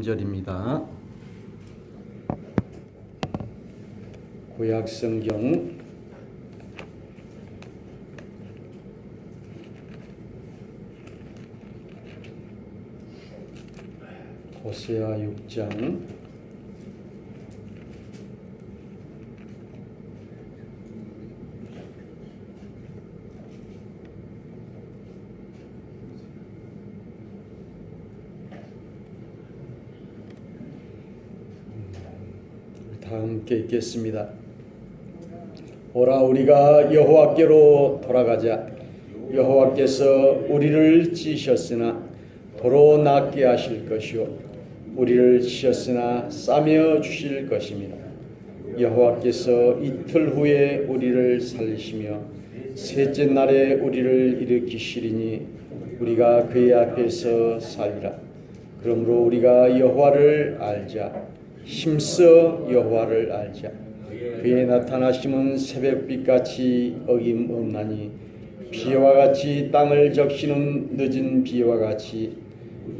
절입니다. 구약 성경 호세아 6장 다 함께 읽겠습니다. 오라 우리가 여호와께로 돌아가자. 여호와께서 우리를 찌셨으나 도로 낫게 하실 것이요 우리를 치셨으나 싸며 주실 것입니다. 여호와께서 이틀 후에 우리를 살리시며 셋째 날에 우리를 일으키시리니 우리가 그의 앞에서 살리라. 그러므로 우리가 여호와를 알자. 힘써 여호와를 알자. 그의 나타나심은 새벽빛 같이 어김 없나니 비와 같이 땅을 적시는 늦은 비와 같이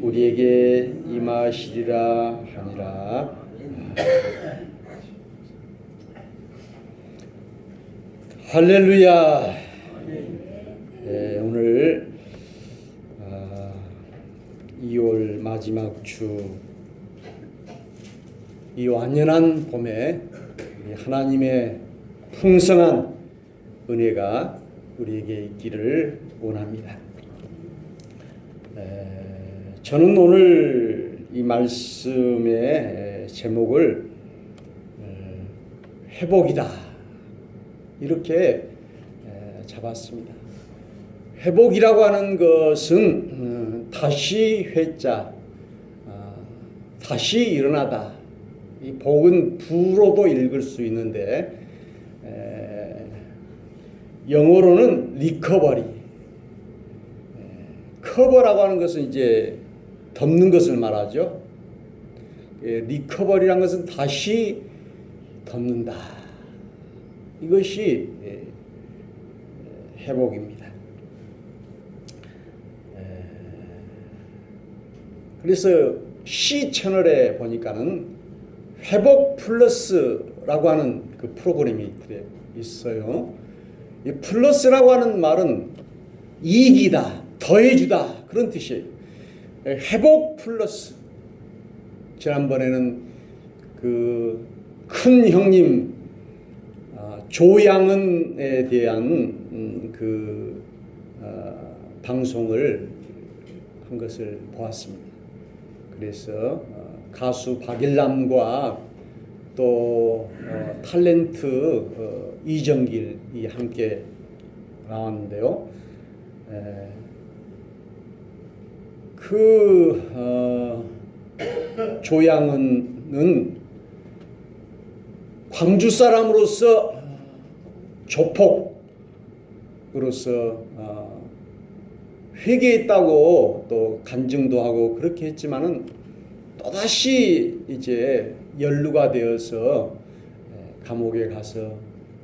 우리에게 임하시리라 하니라. 할렐루야. 네, 오늘 아, 2월 마지막 주 이 완연한 봄에 하나님의 풍성한 은혜가 우리에게 있기를 원합니다. 에, 저는 오늘 이 말씀의 제목을 에, 회복이다 이렇게 에, 잡았습니다. 회복이라고 하는 것은 음, 다시 회자, 아, 다시 일어나다. 이 복은 부로도 읽을 수 있는데 에, 영어로는 리커버리. 커버라고 하는 것은 이제 덮는 것을 말하죠. 예, 리커버리란 것은 다시 덮는다. 이것이 예, 회복입니다. 에, 그래서 C 채널에 보니까는 회복 플러스라고 하는 그 프로그램이 있어요. 이 플러스라고 하는 말은 이익이다, 더해주다 그런 뜻이에요. 회복 플러스. 지난번에는 그 큰 형님 아, 조양은에 대한 음, 그 어, 방송을 한 것을 보았습니다. 그래서 어, 가수 박일남과 또 어, 탤런트 어, 이정길이 함께 나왔는데요. 에, 그 어, 조양은은 광주 사람으로서 조폭으로서 어, 회개했다고 또 간증도 하고 그렇게 했지만은 또다시 이제 연루가 되어서 감옥에 가서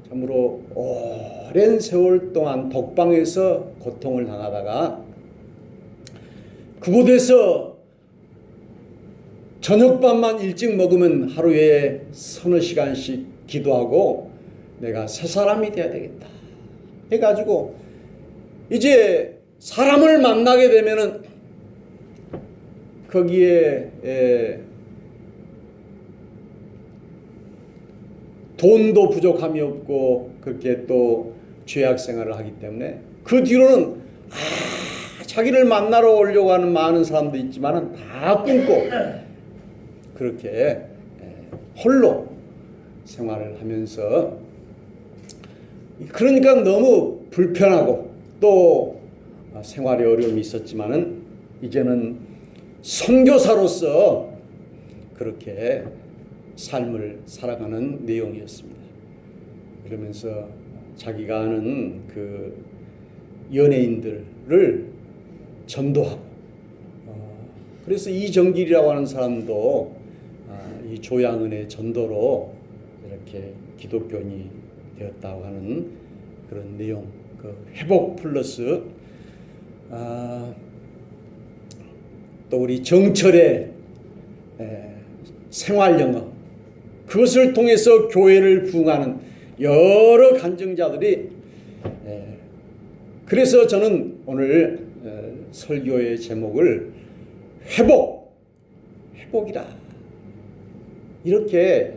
참으로 오랜 세월 동안 독방에서 고통을 당하다가 그곳에서 저녁밥만 일찍 먹으면 하루에 서너 시간씩 기도하고 내가 새 사람이 돼야 되겠다. 해가지고 이제 사람을 만나게 되면은 거기에 에, 돈도 부족함이 없고 그렇게 또 죄악 생활을 하기 때문에 그 뒤로는 아, 자기를 만나러 오려고 하는 많은 사람도 있지만은 다 끊고 그렇게 에, 홀로 생활을 하면서 그러니까 너무 불편하고 또 생활에 어려움이 있었지만은 이제는 선교사로서 그렇게 삶을 살아가는 내용이었습니다. 그러면서 자기가 아는 그 연예인들을 전도하고 어, 그래서 이정길이라고 하는 사람도 아, 이 조양은의 전도로 이렇게 기독교인이 되었다고 하는 그런 내용, 그 회복 플러스 아, 또 우리 정철의 에, 생활 영어 그것을 통해서 교회를 부흥하는 여러 간증자들이 에, 그래서 저는 오늘 에, 설교의 제목을 회복 회복이라 이렇게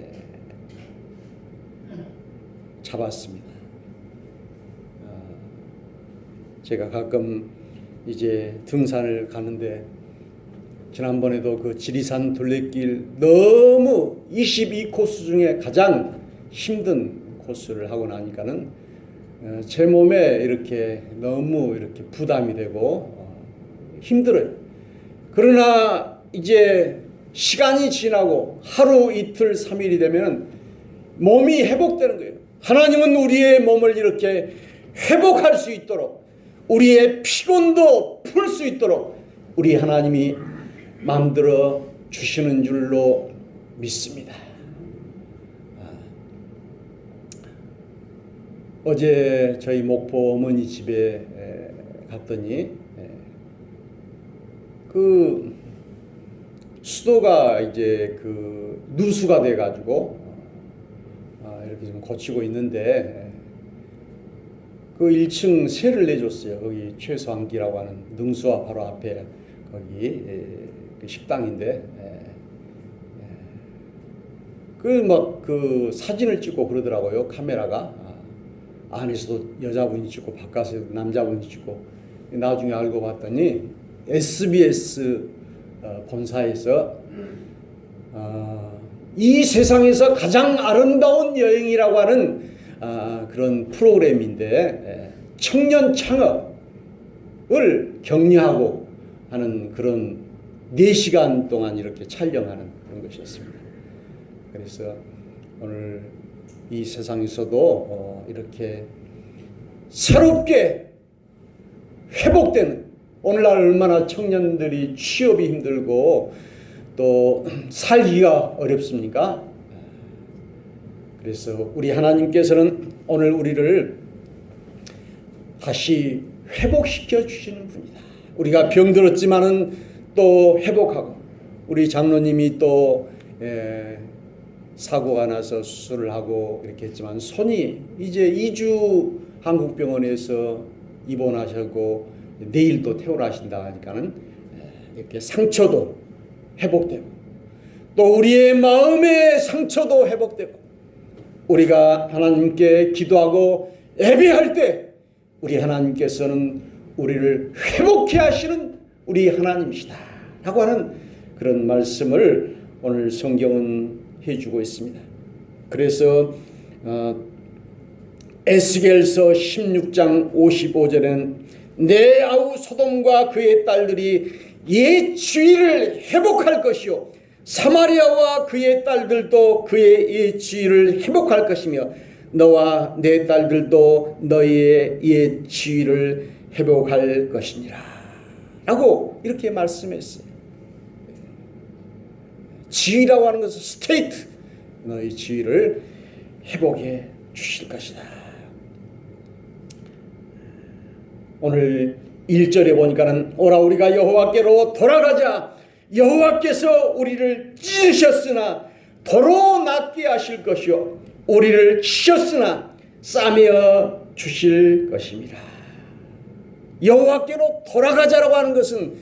잡았습니다. 아, 제가 가끔 이제 등산을 가는데 지난번에도 그 지리산 둘레길 너무 22코스 중에 가장 힘든 코스를 하고 나니까는 어, 제 몸에 이렇게 너무 이렇게 부담이 되고 어, 힘들어요. 그러나 이제 시간이 지나고 하루 이틀 삼일이 되면 몸이 회복되는 거예요. 하나님은 우리의 몸을 이렇게 회복할 수 있도록 우리의 피곤도 풀 수 있도록 우리 하나님이 만들어 주시는 줄로 믿습니다. 아, 어제 저희 목포 어머니 집에 에, 갔더니 에, 그 수도가 이제 그 누수가 돼 가지고 아, 이렇게 좀 고치고 있는데 그 1층 세를 내줬어요. 거기 최소한기라고 하는 능수와 바로 앞에 거기 식당인데 그막그 사진을 찍고 그러더라고요 카메라가. 아, 안에서도 여자분이 찍고 바깥에서 남자분이 찍고. 나중에 알고 봤더니 SBS 어, 본사에서 아, 이 세상에서 가장 아름다운 여행이라고 하는 아, 그런 프로그램인데 에, 청년 창업을 격려하고 하는 그런 4시간 동안 이렇게 촬영하는 그런 것이었습니다. 그래서 오늘 이 세상에서도 어, 이렇게 새롭게 회복되는 오늘날 얼마나 청년들이 취업이 힘들고 또 살기가 어렵습니까? 그래서 우리 하나님께서는 오늘 우리를 다시 회복시켜 주시는 분이다. 우리가 병들었지만은 또 회복하고 우리 장로님이 또 에, 사고가 나서 수술을 하고 이렇게 했지만 손이 이제 2주 한국병원에서 입원하셨고 내일 또 퇴원하신다 하니까는 이렇게 상처도 회복되고 또 우리의 마음의 상처도 회복되고 우리가 하나님께 기도하고 예배할 때 우리 하나님께서는 우리를 회복해 하시는 우리 하나님이시다 라고 하는 그런 말씀을 오늘 성경은 해주고 있습니다. 그래서 어, 에스겔서 16장 55절에는 내 아우 소돔과 그의 딸들이 옛 주의를 회복할 것이요 사마리아와 그의 딸들도 그의 옛 주의를 회복할 것이며 너와 내 딸들도 너희의 옛 주의를 회복할 것이니라 라고 이렇게 말씀했어요. 지위라고 하는 것은 스테이트 너희 지위를 회복해 주실 것이다. 오늘 1절에 보니까는 오라 우리가 여호와께로 돌아가자 여호와께서 우리를 찢으셨으나 도로 낫게 하실 것이요 우리를 치셨으나 싸매어 주실 것입니다. 여호와께로 돌아가자라고 하는 것은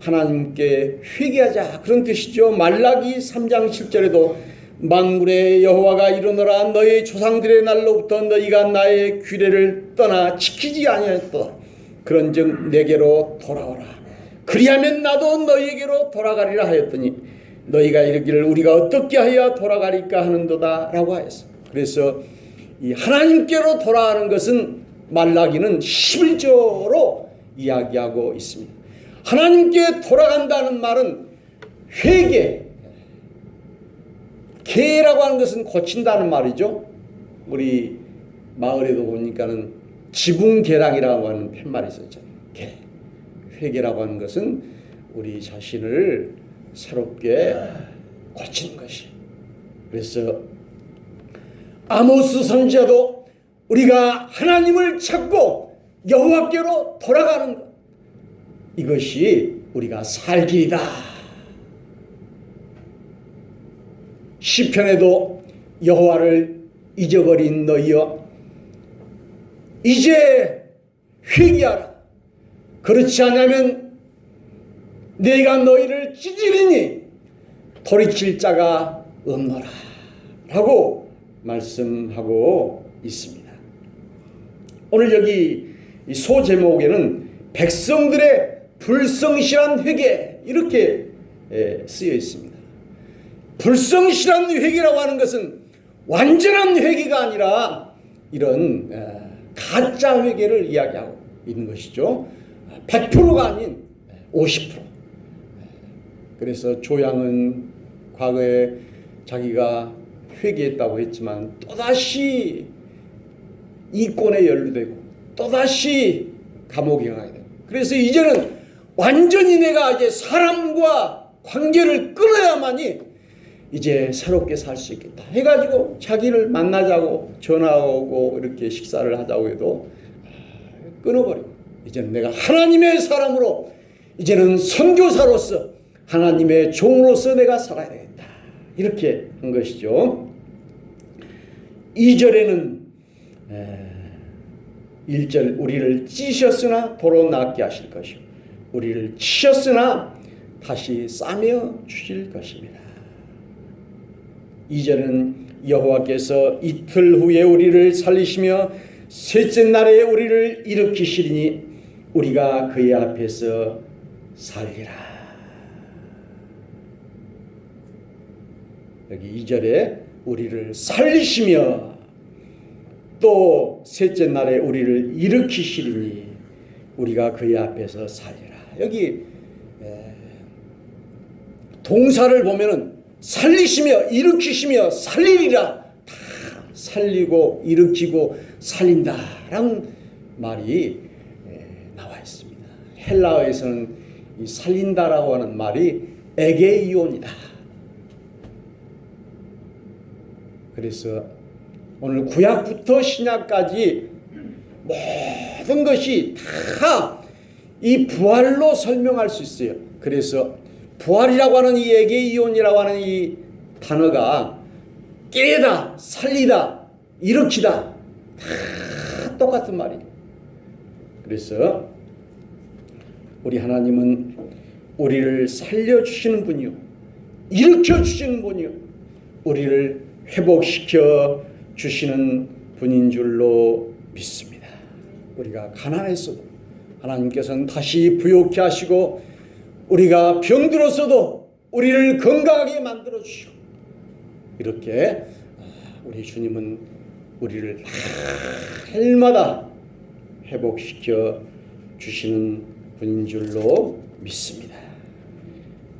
하나님께 회개하자 그런 뜻이죠. 말라기 3장 10절에도 만물의 여호와가 이르노라 너희 조상들의 날로부터 너희가 나의 규례를 떠나 지키지 아니하였다. 그런즉 내게로 돌아오라. 그리하면 나도 너희에게로 돌아가리라 하였더니 너희가 이르기를 우리가 어떻게 하여 돌아가리까 하는도다라고 하였어. 그래서 이 하나님께로 돌아가는 것은 말라기는 11조로 이야기하고 있습니다. 하나님께 돌아간다는 말은 회개, 개라고 하는 것은 고친다는 말이죠. 우리 마을에도 보니까는 지붕계랑이라고 하는 팻말이 있었죠. 개. 회개라고 하는 것은 우리 자신을 새롭게 고치는 것이. 그래서 아모스 선지자도 우리가 하나님을 찾고 여호와께로 돌아가는 것. 이것이 우리가 살 길이다. 시편에도 여호와를 잊어버린 너희여 이제 회개하라 그렇지 않으면 내가 너희를 찢으리니 돌이킬 자가 없노라 라고 말씀하고 있습니다. 오늘 여기 이 소 제목에는 백성들의 불성실한 회개 이렇게 에, 쓰여 있습니다. 불성실한 회개라고 하는 것은 완전한 회개가 아니라 이런 에, 가짜 회개를 이야기하고 있는 것이죠. 100%가 아닌 50%. 그래서 조양은 과거에 자기가 회개했다고 했지만 또다시 이권에 연루되고 또다시 감옥에 가게 돼요. 그래서 이제는 완전히 내가 이제 사람과 관계를 끊어야만이 이제 새롭게 살 수 있겠다. 해가지고 자기를 만나자고 전화하고 이렇게 식사를 하자고 해도 끊어버리고 이제는 내가 하나님의 사람으로 이제는 선교사로서 하나님의 종으로서 내가 살아야 되겠다. 이렇게 한 것이죠. 2절에는 1절 우리를 찌셨으나 도로 낫게 하실 것이요 우리를 치셨으나 다시 싸며 주실 것입니다. 2절은 여호와께서 이틀 후에 우리를 살리시며 셋째 날에 우리를 일으키시리니 우리가 그의 앞에서 살리라. 여기 2절에 우리를 살리시며 또 셋째 날에 우리를 일으키시리니 우리가 그의 앞에서 살리라. 여기 동사를 보면은 살리시며 일으키시며 살리리라 다 살리고 일으키고 살린다라는 말이 나와 있습니다. 헬라어에서는 이 살린다라고 하는 말이 에게이온이다. 그래서 오늘 구약부터 신약까지 모든 것이 다 이 부활로 설명할 수 있어요. 그래서 부활이라고 하는 이 에게이온이라고 하는 이 단어가 깨다, 살리다, 일으키다 다 똑같은 말이에요. 그래서 우리 하나님은 우리를 살려주시는 분이요. 일으켜 주시는 분이요. 우리를 회복시켜 주시는 분인 줄로 믿습니다. 우리가 가난했어도 하나님께서는 다시 부욕케 하시고 우리가 병들었어도 우리를 건강하게 만들어 주시고 이렇게 우리 주님은 우리를 날마다 회복시켜 주시는 분인 줄로 믿습니다.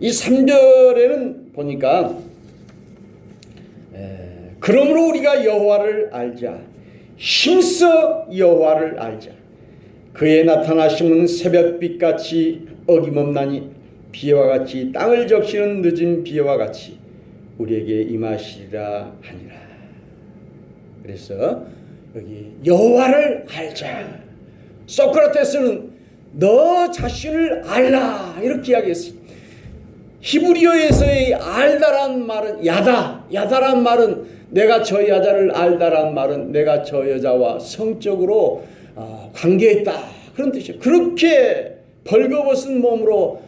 이 3절에는 보니까 그러므로 우리가 여호와를 알자 힘써 여호와를 알자 그의 나타나심은 새벽빛 같이 어김없나니 비와 같이 땅을 적시는 늦은 비와 같이 우리에게 임하시리라 하니라. 그래서 여기 여호와를 알자. 소크라테스는 너 자신을 알라 이렇게 이야기했어요. 히브리어에서의 알다란 말은 야다. 야다란 말은 내가 저 여자를 알다란 말은 내가 저 여자와 성적으로 어, 관계했다 그런 뜻이에요. 그렇게 벌거벗은 몸으로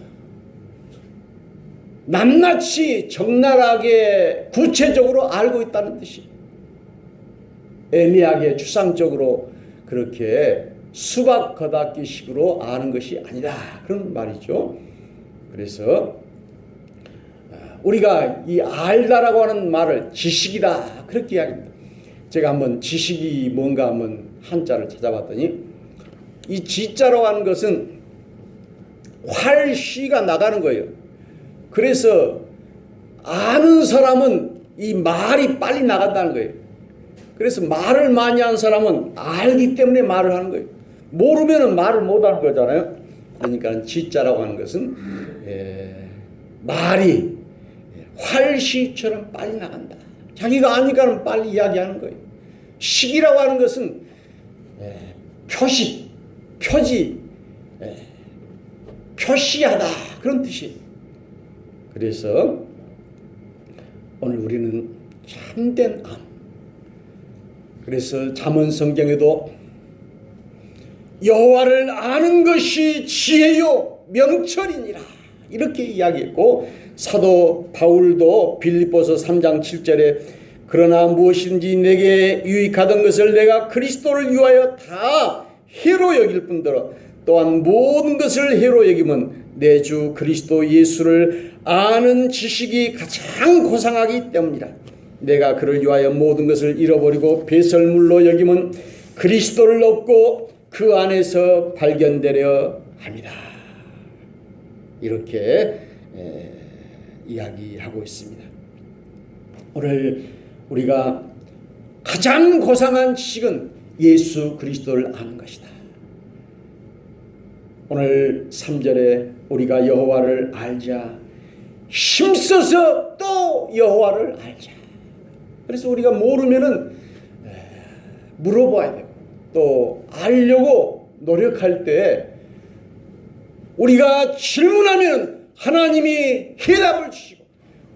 낱낱이 적나라하게 구체적으로 알고 있다는 뜻이에요. 애매하게 추상적으로 그렇게 수박 거닫기식으로 아는 것이 아니다 그런 말이죠. 그래서 우리가 이 알다라고 하는 말을 지식이다 그렇게 이야기합니다. 제가 한번 지식이 뭔가 한번 한자를 찾아봤더니 이 지자라고 하는 것은 활쉬가 나가는 거예요. 그래서 아는 사람은 이 말이 빨리 나간다는 거예요. 그래서 말을 많이 한 사람은 알기 때문에 말을 하는 거예요. 모르면 말을 못 하는 거잖아요. 그러니까 지자라고 하는 것은 에, 말이 활시처럼 빨리 나간다. 자기가 아니까는 빨리 이야기하는 거예요. 식이라고 하는 것은 표시, 표지, 표시하다 그런 뜻이에요. 그래서 오늘 우리는 참된 암. 그래서 잠언 성경에도 여호와를 아는 것이 지혜요 명철이니라 이렇게 이야기했고 사도 바울도 빌립보서 3장 7절에 그러나 무엇인지 내게 유익하던 것을 내가 그리스도를 위하여 다 해로 여길 뿐더러 또한 모든 것을 해로 여기면 내주 그리스도 예수를 아는 지식이 가장 고상하기 때문이라 내가 그를 위하여 모든 것을 잃어버리고 배설물로 여기면 그리스도를 얻고 그 안에서 발견되려 합니다. 이렇게 에, 이야기하고 있습니다. 오늘 우리가 가장 고상한 지식은 예수 그리스도를 아는 것이다. 오늘 3절에 우리가 여호와를 알자 힘써서 또 여호와를 알자. 그래서 우리가 모르면은 물어봐야 되고 또 알려고 노력할 때 우리가 질문하면 하나님이 해답을 주시고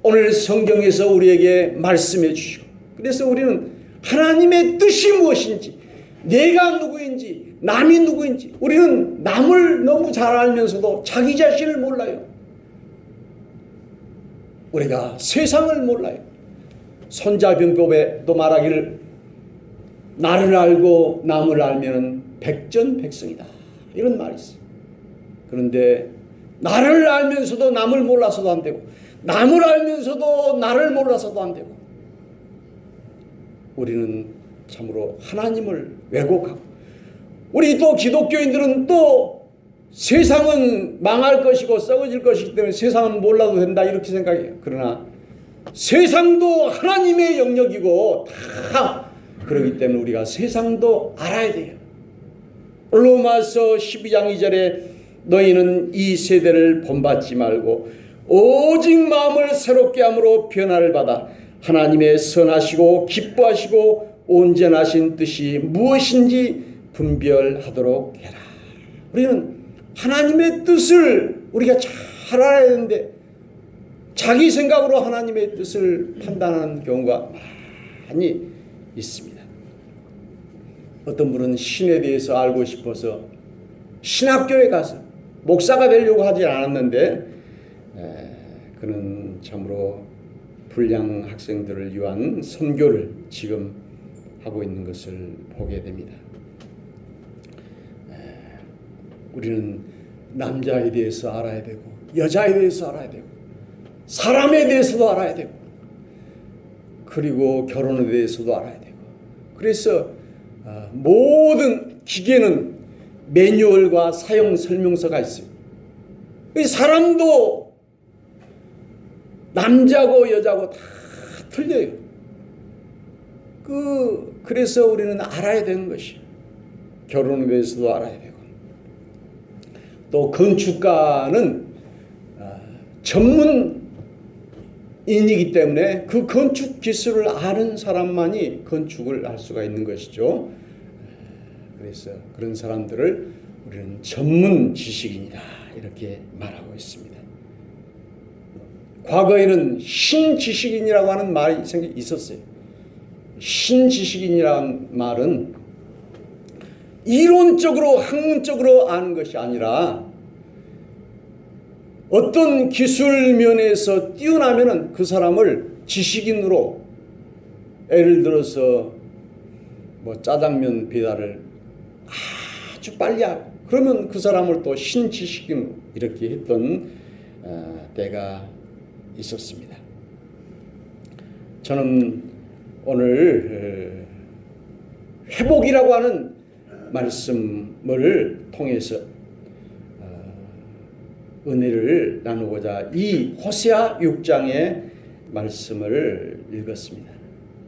오늘 성경에서 우리에게 말씀해 주시고 그래서 우리는 하나님의 뜻이 무엇인지 내가 누구인지 남이 누구인지 우리는 남을 너무 잘 알면서도 자기 자신을 몰라요. 우리가 세상을 몰라요. 손자병법에 또 말하기를 나를 알고 남을 알면 백전백승이다. 이런 말이 있어요. 그런데 나를 알면서도 남을 몰라서도 안 되고 남을 알면서도 나를 몰라서도 안 되고 우리는 참으로 하나님을 왜곡하고 우리 또 기독교인들은 또 세상은 망할 것이고 썩어질 것이기 때문에 세상은 몰라도 된다 이렇게 생각해요. 그러나 세상도 하나님의 영역이고 다 그렇기 때문에 우리가 세상도 알아야 돼요. 로마서 12장 2절에 너희는 이 세대를 본받지 말고 오직 마음을 새롭게 함으로 변화를 받아 하나님의 선하시고 기뻐하시고 온전하신 뜻이 무엇인지 분별하도록 해라. 우리는 하나님의 뜻을 우리가 잘 알아야 되는데 자기 생각으로 하나님의 뜻을 판단하는 경우가 많이 있습니다. 어떤 분은 신에 대해서 알고 싶어서 신학교에 가서 목사가 되려고 하지 않았는데 에, 그는 참으로 불량 학생들을 위한 선교를 지금 하고 있는 것을 보게 됩니다. 에, 우리는 남자에 대해서 알아야 되고 여자에 대해서 알아야 되고 사람에 대해서도 알아야 되고 그리고 결혼에 대해서도 알아야 되고 그래서 어, 모든 기계는 매뉴얼과 사용 설명서가 있어요. 이 사람도 남자고 여자고 다 틀려요. 그 그래서 우리는 알아야 되는 것이 결혼에 대해서도 알아야 되고 또 건축가는 아, 전문 인이기 때문에 그 건축 기술을 아는 사람만이 건축을 할 수가 있는 것이죠. 그래서 그런 사람들을 우리는 전문 지식인이다 이렇게 말하고 있습니다. 과거에는 신지식인이라고 하는 말이 있었어요. 신지식인이라는 말은 이론적으로 학문적으로 아는 것이 아니라 어떤 기술 면에서 뛰어나면은 그 사람을 지식인으로 예를 들어서 뭐 짜장면 배달을 아주 빨리 하고 그러면 그 사람을 또 신지식인 이렇게 했던 어, 때가 있었습니다. 저는 오늘 어, 회복이라고 하는 말씀을 통해서 은혜를 나누고자 이 호세아 6장의 말씀을 읽었습니다.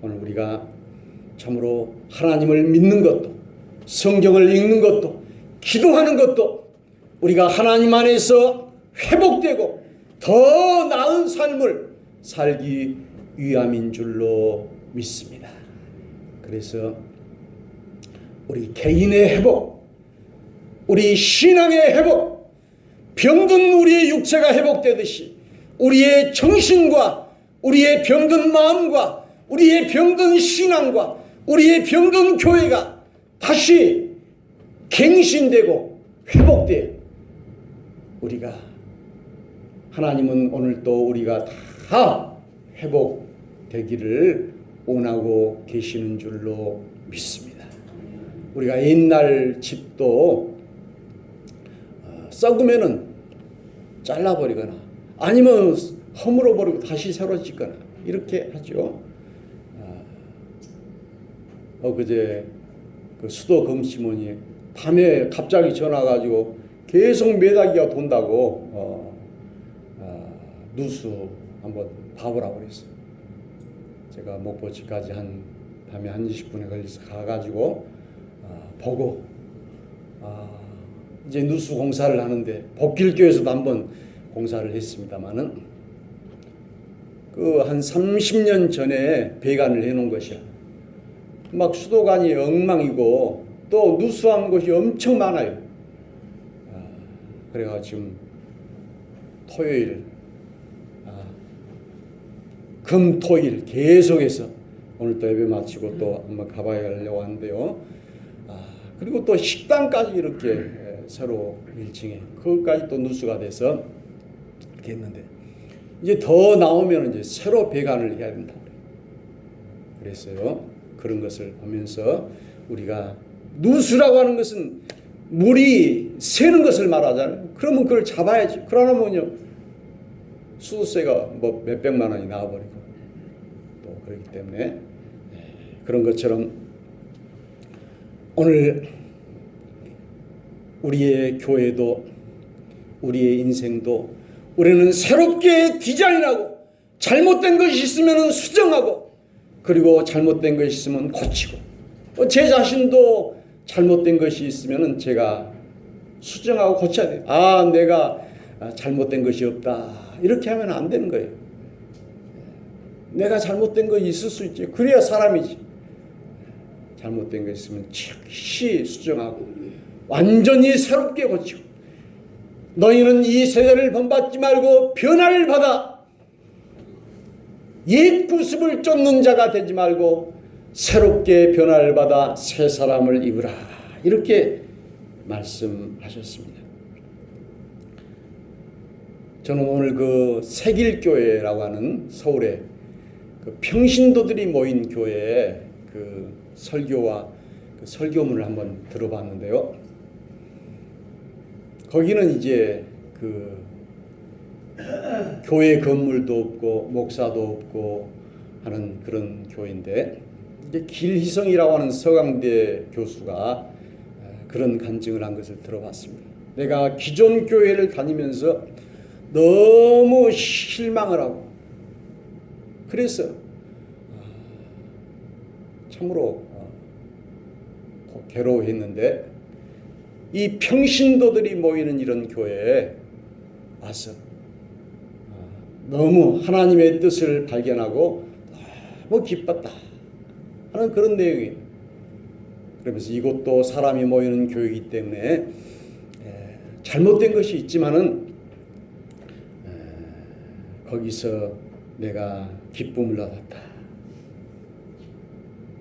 오늘 우리가 참으로 하나님을 믿는 것도 성경을 읽는 것도 기도하는 것도 우리가 하나님 안에서 회복되고 더 나은 삶을 살기 위함인 줄로 믿습니다. 그래서 우리 개인의 회복, 우리 신앙의 회복, 병든 우리의 육체가 회복되듯이 우리의 정신과 우리의 병든 마음과 우리의 병든 신앙과 우리의 병든 교회가 다시 갱신되고 회복돼 우리가 하나님은 오늘 또 우리가 다 회복되기를 원하고 계시는 줄로 믿습니다. 우리가 옛날 집도 어, 썩으면은 잘라버리거나 아니면 허물어 버리고 다시 새로 짓거나 이렇게 하죠. 어, 엊그제 그 수도 검시문이 밤에 갑자기 전화 가지고 계속 매다기가 돈다고 어, 어, 누수 한번 봐보라고 그랬어요. 제가 목포지까지 한 밤에 한 20분에 걸려서 가가지고 어, 보고 아, 이제 누수 공사를 하는데 복길교에서도 한번 공사를 했습니다마는 그 한 30년 전에 배관을 해놓은 것이야. 막 수도관이 엉망이고 또 누수한 곳이 엄청 많아요. 아, 그래가 지금 토요일, 아, 금토일 계속해서 오늘 또 예배 마치고 또 한번 가봐야 하려고 하는데요. 아, 그리고 또 식당까지 이렇게 에, 새로 1층에 그것까지 또 누수가 돼서 이렇게 했는데 이제 더 나오면 이제 새로 배관을 해야 된다. 그랬어요. 그런 것을 보면서 우리가 누수라고 하는 것은 물이 새는 것을 말하잖아요. 그러면 그걸 잡아야지. 그러면요 수도세가 뭐 몇백만 원이 나와버리고 또 그렇기 때문에 네, 그런 것처럼 오늘 우리의 교회도 우리의 인생도 우리는 새롭게 디자인하고 잘못된 것이 있으면 수정하고 그리고 잘못된 것이 있으면 고치고 어, 제 자신도 잘못된 것이 있으면 제가 수정하고 고쳐야 돼요. 아, 내가 아, 잘못된 것이 없다. 이렇게 하면 안 되는 거예요. 내가 잘못된 것이 있을 수 있지. 그래야 사람이지. 잘못된 것 있으면 즉시 수정하고 완전히 새롭게 고치고 너희는 이 세대를 본받지 말고 변화를 받아 옛 구습을 쫓는 자가 되지 말고 새롭게 변화를 받아 새 사람을 입으라 이렇게 말씀하셨습니다. 저는 오늘 그 세길교회라고 하는 서울에 그 평신도들이 모인 교회에 그 설교와 그 설교문을 한번 들어봤는데요. 거기는 이제 그 교회 건물도 없고 목사도 없고 하는 그런 교회인데 이제 길희성이라고 하는 서강대 교수가 그런 간증을 한 것을 들어봤습니다. 내가 기존 교회를 다니면서 너무 실망을 하고 그래서 참으로 괴로워했는데 이 평신도들이 모이는 이런 교회에 와서 너무 하나님의 뜻을 발견하고 너무 기뻤다 하는 그런 내용이에요. 그러면서 이곳도 사람이 모이는 교회이기 때문에 잘못된 것이 있지만은 거기서 내가 기쁨을 얻었다.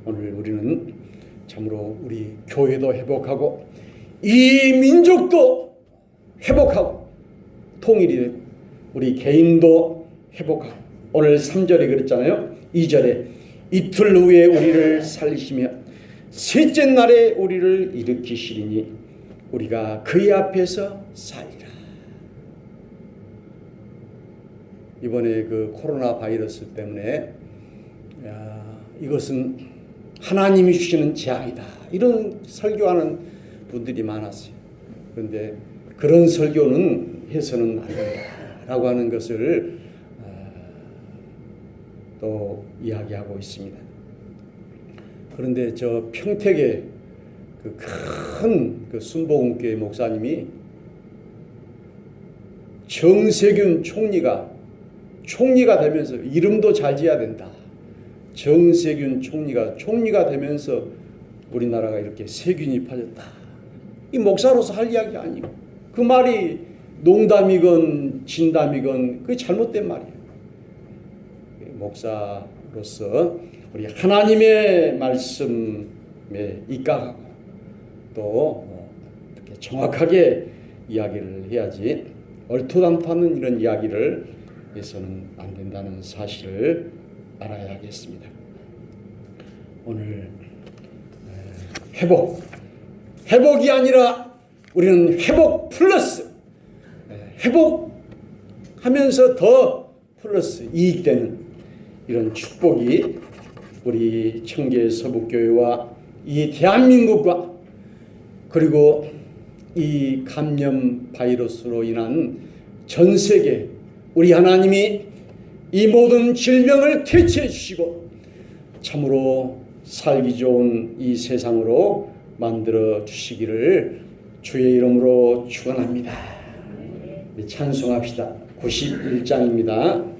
오늘 우리는 참으로 우리 교회도 회복하고 이 민족도 회복하고 통일이 우리 개인도 회복하고 오늘 3절에 그랬잖아요. 2절에 이틀 후에 우리를 살리시며 셋째 날에 우리를 일으키시리니 우리가 그의 앞에서 살리라. 이번에 그 코로나 바이러스 때문에 야, 이것은 하나님이 주시는 재앙이다. 이런 설교하는 분들이 많았어요. 그런데 그런 설교는 해서는 안 된다 라고 하는 것을 어, 또 이야기하고 있습니다. 그런데 저 평택에 그큰그 순복음교회 목사님이 정세균 총리가 총리가 되면서 이름도 잘 지어야 된다. 정세균 총리가 총리가 되면서 우리나라가 이렇게 세균이 퍼졌다. 이 목사로서 할 이야기 아니고 그 말이 농담이건 진담이건 그게 잘못된 말이에요. 목사로서 우리 하나님의 말씀에 입각하고 또 어, 이렇게 정확하게 이야기를 해야지 얼토당토하는 이런 이야기를 해서는 안 된다는 사실을 알아야겠습니다. 오늘 에, 회복 회복이 아니라 우리는 회복 플러스 에, 회복하면서 더 플러스 이익되는 이런 축복이 우리 청계 서북교회와 이 대한민국과 그리고 이 감염 바이러스로 인한 전 세계 우리 하나님이 이 모든 질병을 퇴치해 주시고 참으로 살기 좋은 이 세상으로 만들어 주시기를 주의 이름으로 축원합니다. 찬송합시다. 91장입니다.